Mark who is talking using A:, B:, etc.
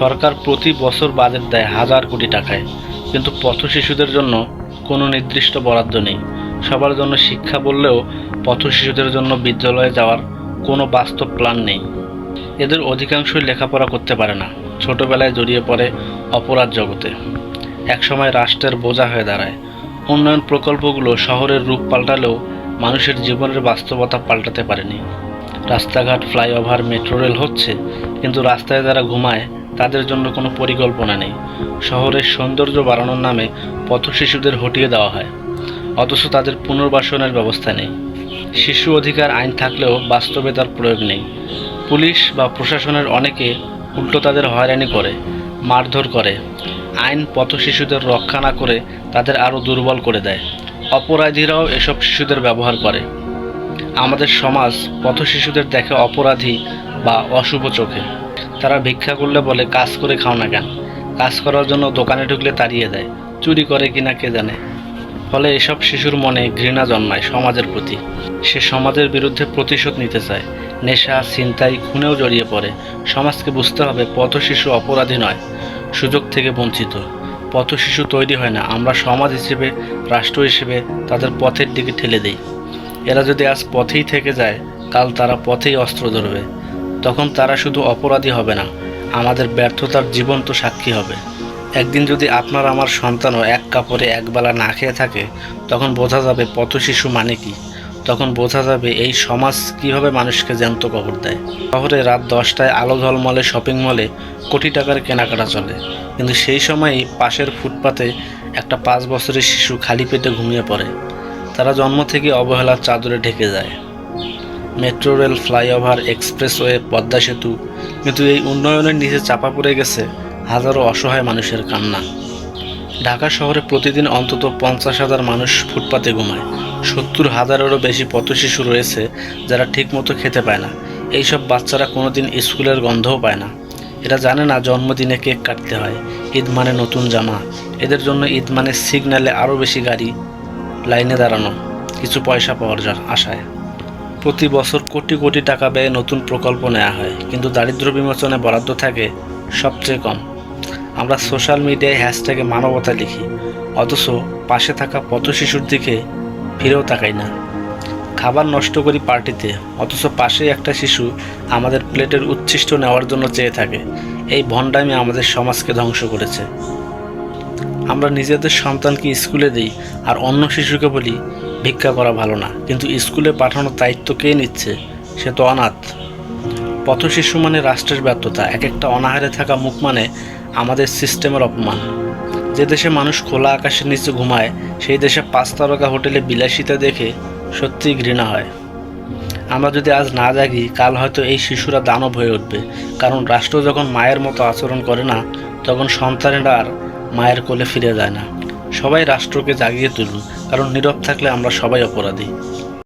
A: সরকার প্রতি বছর বাজেট দেয় হাজার কোটি টাকায়। কিন্তু পথ শিশুদের জন্য কোনো নির্দিষ্ট বরাদ্দ নেই। সবার জন্য শিক্ষা বললেও পথ শিশুদের জন্য বিদ্যালয়ে যাওয়ার কোনো বাস্তব প্ল্যান নেই। এদের অধিকাংশই লেখাপড়া করতে পারে না। ছোটবেলায় জড়িয়ে পড়ে অপরাধ জগতে। একসময় রাষ্ট্রের বোঝা হয়ে দাঁড়ায়। উন্নয়ন প্রকল্পগুলো শহরের রূপ পাল্টালেও মানুষের জীবনের বাস্তবতা পাল্টাতে পারেনি। রাস্তাঘাট ফ্লাইওভার, মেট্রো রেল হচ্ছে, কিন্তু রাস্তায় যারা ঘুমায় তাদের জন্য কোনো পরিকল্পনা নেই। শহরের সৌন্দর্য বাড়ানোর নামে পথ শিশুদের হটিয়ে দেওয়া হয়। অথচ তাদের পুনর্বাসনের ব্যবস্থা নেই। শিশু অধিকার আইন থাকলেও বাস্তবে তার প্রয়োগ নেই। পুলিশ বা প্রশাসনের অনেকে উল্টো তাদের হয়রানি করে, মারধর করে। আইন পথ শিশুদের রক্ষা না করে তাদের আরও দুর্বল করে দেয়। অপরাধীরাও এসব শিশুদের ব্যবহার করে। আমাদের সমাজ পথ শিশুদের দেখে অপরাধী বা অশুভ চোখে। তারা ভিক্ষা করলে বলে, কাজ করে খাও না কেন? কাজ করার জন্য দোকানে ঢুকলে তাড়িয়ে দেয়। চুরি করে কিনা কে জানে? ফলে এসব শিশুর মনে ঘৃণা জন্মায় সমাজের প্রতি। সে সমাজের বিরুদ্ধে প্রতিশোধ নিতে চায়। নেশা, ছিনতাই, খুনেও জড়িয়ে পড়ে। সমাজকে বুঝতে হবে, পথ শিশু অপরাধী নয়, সুযোগ থেকে বঞ্চিত। পথ শিশু তৈরি হয় না। আমরা সমাজ হিসেবে, রাষ্ট্র হিসেবে তাদের পথের দিকে ঠেলে দিই। এরা যদি আজ পথেই থেকে যায়, কাল তারা পথেই অস্ত্র ধরবে। তখন তারা শুধু অপরাধী হবে না, আমাদের ব্যর্থতার জীবন্ত সাক্ষী হবে। একদিন যদি আপনার আমার সন্তানও এক কাপড়ে একবেলা না খেয়ে থাকে, তখন বোঝা যাবে পথ শিশু মানে কি। তখন বোঝা যাবে এই সমাজ কীভাবে মানুষকে জ্যান্ত কবর দেয়। শহরে রাত দশটায় আলো ঝলমলে শপিং মলে কোটি টাকার কেনাকাটা চলে। কিন্তু সেই সময়ই পাশের ফুটপাতে একটা পাঁচ বছরের শিশু খালি পেটে ঘুমিয়ে পড়ে। তারা জন্ম থেকে অবহেলার চাদরে ঢেকে যায়। Metro rail flyover expressway, Padma সেতু। কিন্তু এই উন্নয়নের নিচে চাপা পড়ে গেছে হাজারো অসহায় মানুষের কান্না। ঢাকা শহরে প্রতিদিন অন্তত পঞ্চাশ হাজার মানুষ ফুটপাতে ঘুমায়। সত্তর হাজারেরও বেশি পথশিশু রয়েছে যারা ঠিকমতো খেতে পায় না। এইসব বাচ্চারা কোনোদিন স্কুলের গন্ধও পায় না। এরা জানে না জন্মদিনে কেক কাটতে হয়, ঈদ মানে নতুন জামা। এদের জন্য ঈদ মানে সিগন্যালে আরও বেশি গাড়ি লাইনে দাঁড়ানো, কিছু পয়সা পাওয়ার আশায়। প্রতি বছর কোটি কোটি টাকা ব্যয়ে নতুন প্রকল্প নেওয়া হয়, কিন্তু দারিদ্র বিমোচনে বরাদ্দ থাকে সবচেয়ে কম। আমরা সোশ্যাল মিডিয়ায় হ্যাশট্যাগে মানবতা লিখি, অথচ পাশে থাকা পথ শিশুর দিকে ফিরেও তাকাই না। খাবার নষ্ট করি পার্টিতে, অথচ পাশেই একটা শিশু আমাদের প্লেটের উচ্ছিষ্ট নেওয়ার জন্য চেয়ে থাকে, এই ভণ্ডামি আমাদের সমাজকে ধ্বংস করেছে। আমরা নিজেদের সন্তানকে স্কুলে দিই, আর অন্য শিশুকে বলি ভিক্ষা করা ভালো না। কিন্তু স্কুলে পাঠানোর দায়িত্ব কে নিচ্ছে? সে তো অনাথ। পথ শিশু মানে রাষ্ট্রের ব্যর্থতা। এক একটা অনাহারে থাকা মুখ মানে আমাদের সিস্টেমের অপমান। যে দেশে মানুষ খোলা আকাশের নিচে ঘুমায়, সেই দেশে পাঁচ তারকা হোটেলে বিলাসিতা দেখে সত্যিই ঘৃণা হয়। আমরা যদি আজ না জাগি, কাল হয়তো এই শিশুরা দানব হয়ে উঠবে। কারণ রাষ্ট্র যখন মায়ের মতো আচরণ করে না, তখন সন্তানেরা আর মায়ের কোলে ফিরে যায় না। সবাই রাষ্ট্রকে জাগিয়ে তুলুন কারণ নীরব থাকলে আমরা সবাই অপরাধী।